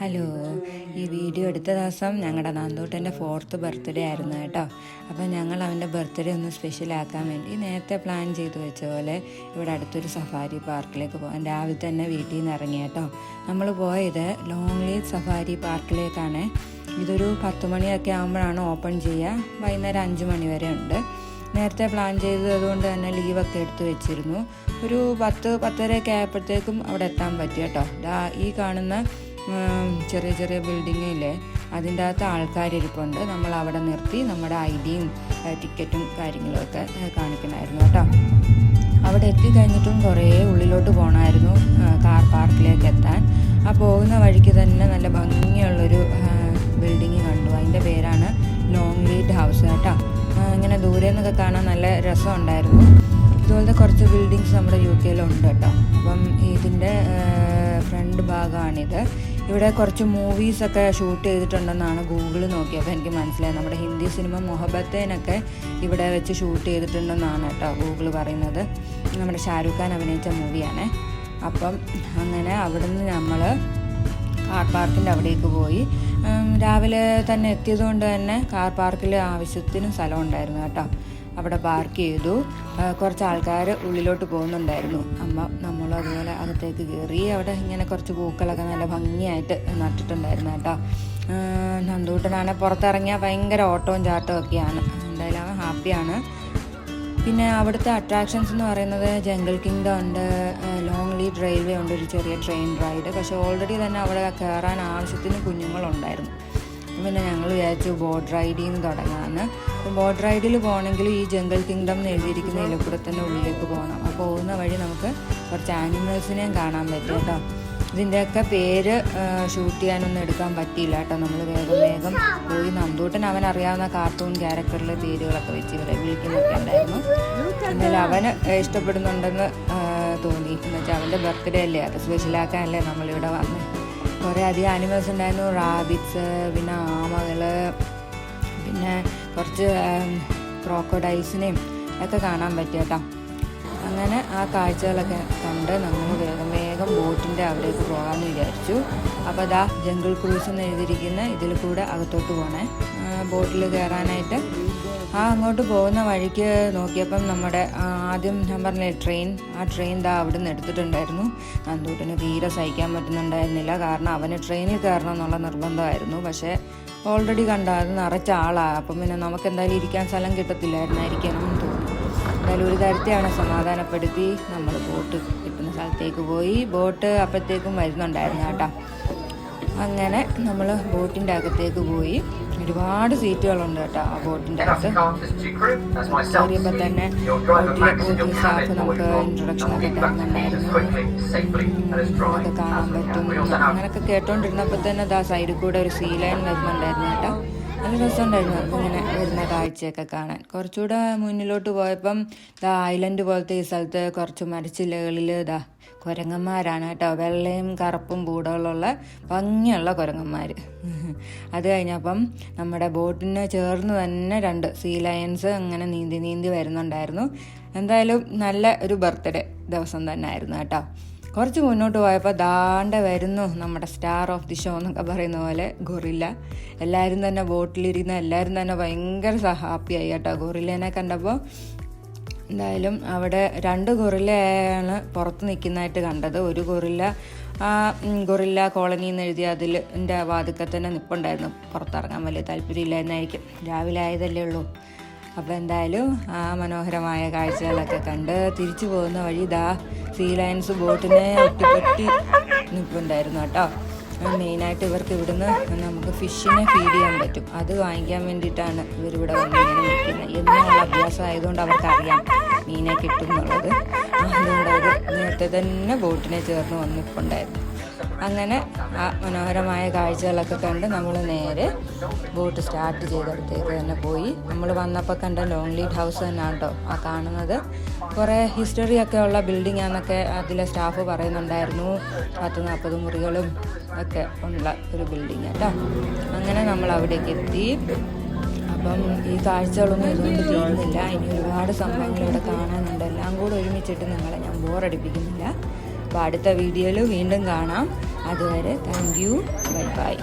Hello ഈ video എടുത്ത ദിവസം ഞങ്ങളുടെ നന്ദൂട്ടന്റെ ഫോർത്ത് ബർത്ത്ഡേ ആയിരുന്നു കേട്ടോ. അപ്പോൾ ഞങ്ങൾ അവന്റെ ബർത്ത്ഡേ ഒന്ന് സ്പെഷ്യലാക്കാൻ വേണ്ടി നേരത്തെ പ്ലാൻ ചെയ്ത് വെച്ച പോലെ ഇവിടെ അടുത്തൊരു സഫാരി പാർക്കിലേക്ക് പോകാൻ. രാവിലെ തന്നെ വീട്ടിൽ നിന്ന് ഇറങ്ങി കേട്ടോ. നമ്മൾ പോയത് ലോങ് ലീവ് സഫാരി പാർക്കിലേക്കാണ് ഇതൊരു പത്ത് മണിയൊക്കെ ആകുമ്പോഴാണ് ഓപ്പൺ ചെയ്യുക. വൈകുന്നേരം അഞ്ച് മണി വരെ ഉണ്ട്. നേരത്തെ പ്ലാൻ ചെയ്തതുകൊണ്ട് തന്നെ ലീവൊക്കെ എടുത്തു വെച്ചിരുന്നു. ഒരു പത്ത് പത്തരയൊക്കെ ആയപ്പോഴത്തേക്കും അവിടെ എത്താൻ പറ്റി കേട്ടോ. ഈ കാണുന്ന ചെറിയ ചെറിയ ബിൽഡിംഗ് ഇല്ലേ അതിന്റെ അകത്ത് ആൾക്കാരിരിപ്പുണ്ട് നമ്മൾ അവിടെ നിർത്തി നമ്മുടെ ഐ ഡിയും ടിക്കറ്റും കാര്യങ്ങളും ഒക്കെ ഏഹ്, കാണിക്കണമായിരുന്നു കേട്ടോ. അവിടെ എത്തിക്കഴിഞ്ഞിട്ടും കുറേ ഉള്ളിലോട്ട് പോകണമായിരുന്നു കാർ പാർക്കിലേക്ക് എത്താൻ. ആ പോകുന്ന വഴിക്ക് തന്നെ നല്ല ഭംഗിയുള്ളൊരു ബിൽഡിങ് കണ്ടു. അതിന്റെ പേരാണ് ലോങ് ലീഡ് ഹൗസ് കേട്ടോ. ഇങ്ങനെ ദൂരെ നിന്നൊക്കെ കാണാൻ നല്ല രസമുണ്ടായിരുന്നു. ഇതുപോലത്തെ കുറച്ച് ബിൽഡിങ്സ് നമ്മുടെ യു കെയിലുണ്ട് കേട്ടോ. അപ്പം ഇതിന്റെ ഫ്രണ്ട് ഭാഗമാണിത്. ഇവിടെ കുറച്ച് മൂവീസൊക്കെ ഷൂട്ട് ചെയ്തിട്ടുണ്ടെന്നാണ് ഗൂഗിൾ നോക്കിയപ്പോൾ എനിക്ക് മനസ്സിലായത് നമ്മുടെ ഹിന്ദി സിനിമ മൊഹബത്തേനൊക്കെ ഇവിടെ വെച്ച് ഷൂട്ട് ചെയ്തിട്ടുണ്ടെന്നാണ് കേട്ടോ ഗൂഗിൾ പറയുന്നത്. നമ്മുടെ ഷാരൂഖ് ഖാൻ അഭിനയിച്ച മൂവിയാണ് അപ്പം അങ്ങനെ അവിടുന്ന് നമ്മൾ കാർ പാർക്കിന്റെ അവിടേക്ക് പോയി. രാവിലെ തന്നെ എത്തിയതുകൊണ്ട് തന്നെ കാർ പാർക്കിൽ ആവശ്യത്തിന് സ്ഥലം ഉണ്ടായിരുന്നു കേട്ടോ. അവിടെ പാർക്ക് ചെയ്തു. കുറച്ച് ആൾക്കാർ ഉള്ളിലോട്ട് പോകുന്നുണ്ടായിരുന്നു. അമ്മ നമ്മൾ അതുപോലെ അകത്തേക്ക് കയറി അവിടെ ഇങ്ങനെ കുറച്ച് പൂക്കളൊക്കെ നല്ല ഭംഗിയായിട്ട് നട്ടിട്ടുണ്ടായിരുന്നു കേട്ടോ. നന്ദൂട്ടനാണ് പുറത്തിറങ്ങിയാൽ ഭയങ്കര ഓട്ടവും ചാട്ടവും ഒക്കെയാണ്. എന്തായാലും ഹാപ്പിയാണ്. പിന്നെ അവിടുത്തെ അട്രാക്ഷൻസ് എന്ന് പറയുന്നത് ജംഗിൾ കിങ്ഡം ഉണ്ട് ലോങ് ലീഡ് റെയിൽവേ ഉണ്ട് ഒരു ചെറിയ ട്രെയിൻ റൈഡ് പക്ഷെ ഓൾറെഡി തന്നെ അവിടെ കയറാൻ ആവശ്യത്തിന് കുഞ്ഞുങ്ങളുണ്ടായിരുന്നു. പിന്നെ ഞങ്ങൾ വിചാരിച്ചു ബോട്ട് നിന്ന് തുടങ്ങാമെന്ന് ബോട്ട് റൈഡിൽ പോകണമെങ്കിൽ ഈ ജംഗിൾ കിങ്ഡം എന്ന് എഴുതിയിരിക്കുന്ന ഇലപ്പുറത്തിന്റെ ഉള്ളിലേക്ക് പോകണം. അപ്പോൾ പോകുന്ന വഴി നമുക്ക് കുറച്ച് ആനിമൽസിനെയും കാണാൻ പറ്റും കേട്ടോ. ഇതിന്റെയൊക്കെ പേര് ഷൂട്ട് ചെയ്യാനൊന്നും എടുക്കാൻ പറ്റിയില്ല കേട്ടോ. നമ്മൾ വേഗം വേഗം പോയി നന്ദൂട്ടൻ അവൻ അറിയാവുന്ന കാർട്ടൂൺ ക്യാരക്ടറിലെ പേരുകളൊക്കെ വെച്ച് ഇവരെ വിളിക്കുന്നൊക്കെ ഉണ്ടായിരുന്നു. എന്നാലും അവന് ഇഷ്ടപ്പെടുന്നുണ്ടെന്ന് തോന്നി. എന്ന് വെച്ചാൽ അവന്റെ ബർത്ത്ഡേ അല്ലേ? അത് സ്പെഷ്യലാക്കാനല്ലേ നമ്മളിവിടെ വന്നത് കുറേ അധികം ആനിമൽസ് ഉണ്ടായിരുന്നു. റാബിറ്റ്സ് പിന്നെ പിന്നെ കുറച്ച് ക്രോക്കോഡൈസിനെയും ഒക്കെ കാണാൻ പറ്റും കേട്ടോ അങ്ങനെ ആ കാഴ്ചകളൊക്കെ കണ്ട് നമ്മൾ വേഗം വേഗം ബോട്ടിന്റെ അവിടേക്ക് പോകാമെന്ന് വിചാരിച്ചു. അപ്പോൾ അതാ ജംഗിൾ ക്രൂസ് എന്ന് എഴുതിയിരിക്കുന്ന ഇതിൽ കൂടെ അകത്തോട്ട് പോകണേ ബോട്ടിൽ കയറാനായിട്ട്. ആ അങ്ങോട്ട് പോകുന്ന വഴിക്ക് നോക്കിയപ്പം നമ്മുടെ ആദ്യം ഞാൻ പറഞ്ഞ ട്രെയിൻ. ആ ട്രെയിൻ ദാ അവിടെ നിന്ന് എടുത്തിട്ടുണ്ടായിരുന്നു. നന്ദൂട്ടിന് തീരെ സഹിക്കാൻ പറ്റുന്നുണ്ടായിരുന്നില്ല. കാരണം അവന് ട്രെയിനിൽ കയറണം എന്നുള്ള നിർബന്ധമായിരുന്നു. പക്ഷേ ഓൾറെഡി കണ്ട. അത് നിറച്ച ആളാണ് അപ്പം പിന്നെ നമുക്ക് എന്തായാലും ഇരിക്കാൻ സ്ഥലം കിട്ടത്തില്ലായിരുന്നായിരിക്കണം എന്ന് തോന്നുന്നു എന്തായാലും ഒരു തരത്തെയാണ് സമാധാനപ്പെടുത്തി നമ്മൾ ബോട്ട് സ്ഥലത്തേക്ക് പോയി. ബോട്ട് അപ്പോഴത്തേക്കും വരുന്നുണ്ടായിരുന്നു കേട്ടോ. അങ്ങനെ നമ്മൾ ബോട്ടിന്റെ അകത്തേക്ക് പോയി. ഒരുപാട് സീറ്റുകളുണ്ട് കേട്ടോ ആ ബോട്ടിന്റെ അകത്ത്. കയറിയപ്പോൾ തന്നെ ബോട്ടിലെ ബോട്ടിംഗ് സ്റ്റാഫ് നമുക്ക് ഇൻട്രൊഡക്ഷൻ ഒക്കെ തരുന്നുണ്ടായിരുന്നു. അതൊക്കെ കാണാൻ പറ്റും. അങ്ങനെയൊക്കെ കേട്ടോണ്ടിരുന്നപ്പോൾ തന്നെ ദാ സൈഡിൽ കൂടെ ഒരു സീ ലൈൻ വരുന്നുണ്ടായിരുന്നു കേട്ടോ. നല്ല രസമുണ്ടായിരുന്നു ഇങ്ങനെ വരുന്ന കാഴ്ചയൊക്കെ കാണാൻ. കുറച്ചുകൂടെ മുന്നിലോട്ട് പോയപ്പം ദാ ഐലൻഡ് പോലത്തെ ഈ സ്ഥലത്ത് കുറച്ച് മരച്ചില്ലകളിൽ ഇതാ കുരങ്ങന്മാരാണ് കേട്ടോ. വെള്ളയും കറുപ്പും പൂടകളുള്ള ഭംഗിയുള്ള കുരങ്ങന്മാർ അത് കഴിഞ്ഞപ്പം നമ്മുടെ ബോട്ടിന് ചേർന്ന് തന്നെ രണ്ട് സീ ലയൻസ് അങ്ങനെ നീന്തി നീന്തി വരുന്നുണ്ടായിരുന്നു. എന്തായാലും നല്ല ഒരു ബർത്ത്ഡേ ദിവസം തന്നെ ആയിരുന്നു കേട്ടോ. കുറച്ച് മുന്നോട്ട് പോയപ്പോൾ ദാണ്ട വരുന്നു നമ്മുടെ സ്റ്റാർ ഓഫ് ദി ഷോ എന്നൊക്കെ പറയുന്ന പോലെ ഗൊറില്ല. എല്ലാവരും തന്നെ ബോട്ടിലിരിക്കുന്ന എല്ലാവരും തന്നെ ഭയങ്കര ഹാപ്പിയായി കേട്ടോ. ഗൊറില്ലേനെ കണ്ടപ്പോൾ എന്തായാലും അവിടെ രണ്ട് ഗൊറില്ലയാണ് പുറത്ത് നിൽക്കുന്നതായിട്ട് കണ്ടത്. ഒരു ഗൊറില്ല ആ ഗൊറില്ല കോളനി എന്ന് എഴുതി അതിൽ എന്റെ വാതുക്കൽ തന്നെ നിൽപ്പുണ്ടായിരുന്നു പുറത്തിറങ്ങാൻ വലിയ താല്പര്യമില്ലായിരുന്നായിരിക്കും. രാവിലെ ആയതല്ലേ ഉള്ളൂ. അപ്പോൾ എന്തായാലും ആ മനോഹരമായ കാഴ്ചകളൊക്കെ കണ്ട് തിരിച്ചു പോകുന്ന വഴി ഇതാ സീ ലയൻസ് ബോട്ടിനെ ഒട്ടിപ്പറ്റി നിൽപ്പുണ്ടായിരുന്നു കേട്ടോ മെയിനായിട്ട് ഇവർക്ക് ഇവിടുന്ന് നമുക്ക് ഫിഷിനെ ഫീഡ് ചെയ്യാൻ പറ്റും. അത് വാങ്ങിക്കാൻ വേണ്ടിയിട്ടാണ് ഇവരിവിടെ വന്നിങ്ങനെ നിൽക്കുന്നത്. എന്നുള്ള അഭ്യാസം ആയതുകൊണ്ട് അവർക്കറിയാം മീനെ കിട്ടും എന്നുള്ളത്. അതുകൊണ്ട് അവർ നേരത്തെ തന്നെ ബോട്ടിനെ ചേർന്ന് വന്നിട്ടുണ്ടായിരുന്നു അങ്ങനെ ആ മനോഹരമായ കാഴ്ചകളൊക്കെ കണ്ട് നമ്മൾ നേരെ ബോട്ട് സ്റ്റാർട്ട് ചെയ്തടുത്തേക്ക് തന്നെ പോയി. നമ്മൾ വന്നപ്പോൾ കണ്ട ലോങ് ലീഡ് ഹൗസ് തന്നെ കേട്ടോ ആ കാണുന്നത്. കുറേ ഹിസ്റ്ററി ഒക്കെ ഉള്ള ബിൽഡിംഗ് ആണെന്നൊക്കെ അതിലെ സ്റ്റാഫ് പറയുന്നുണ്ടായിരുന്നു. പത്ത് നാൽപ്പത് മുറികളും ഒക്കെ ഉള്ള ഒരു ബിൽഡിംഗ് കേട്ടോ അങ്ങനെ നമ്മൾ അവിടേക്ക് എത്തി. അപ്പം ഈ കാഴ്ചകളൊന്നും ഇതുകൊണ്ട് തീരുന്നില്ല ഇനി ഒരുപാട് സംഭവങ്ങൾ ഇവിടെ കാണാനുണ്ട്. എല്ലാം കൂടെ ഒരുമിച്ചിട്ട് നിങ്ങളെ ഞാൻ ബോറടിപ്പിക്കുന്നില്ല അപ്പോൾ അടുത്ത വീഡിയോയിൽ വീണ്ടും കാണാം. അതുവരെ താങ്ക് യു ബൈ ബൈ